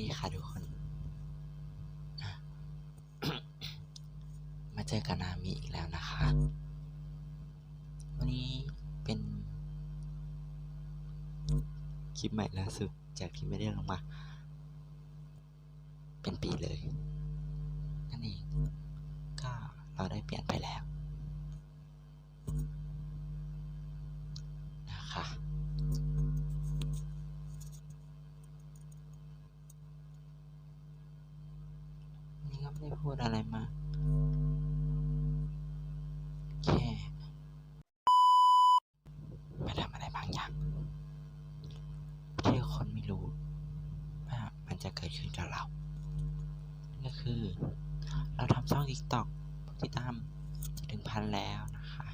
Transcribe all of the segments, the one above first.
ดีค่ะทุกคน มาเจอกับนามิอีกแล้วนะคะ วันนี้เป็น คลิปใหม่ล่าสุดจากที่ไม่ได้ลงมา เป็นปีเลย นั่นเอง นี่ก็ไม่ได้พูดอะไรมาแค่มาทำอะไรบางอย่างที่คนไม่รู้ว่ามันจะเกิดขึ้นกับเรา ก็คือ เราทำช่อง TikTok ผู้ติดตามจะถึงพันแล้วนะคะ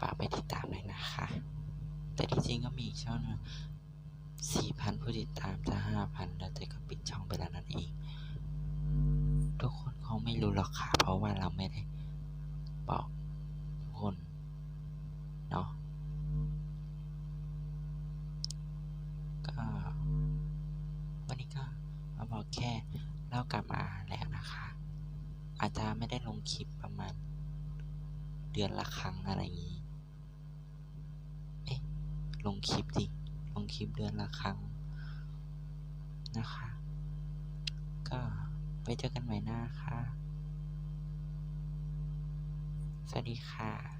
ฝากไปติดตามเลยนะคะ แต่ที่จริงก็มีอีกช่องนึง ติดตามจะห้าพันแล้วแต่ก็ปิดช่องไปแล้วนั่นเอง ทุกคนคงไม่รู้หรอกค่ะเพราะว่าเราไม่ได้บอกทุกคนเนาะก็วันนี้ก็มาบอกแค่เล่ากลับมาแล้วนะคะ อาจจะไม่ได้ลงคลิปประมาณเดือนละครั้งอะไรอย่างนี้ เอ๊ะ ลงคลิปดิ ลงคลิปเดือนละครั้ง นะคะ ก็ไปเจอกันใหม่หน้าค่ะ สวัสดีค่ะ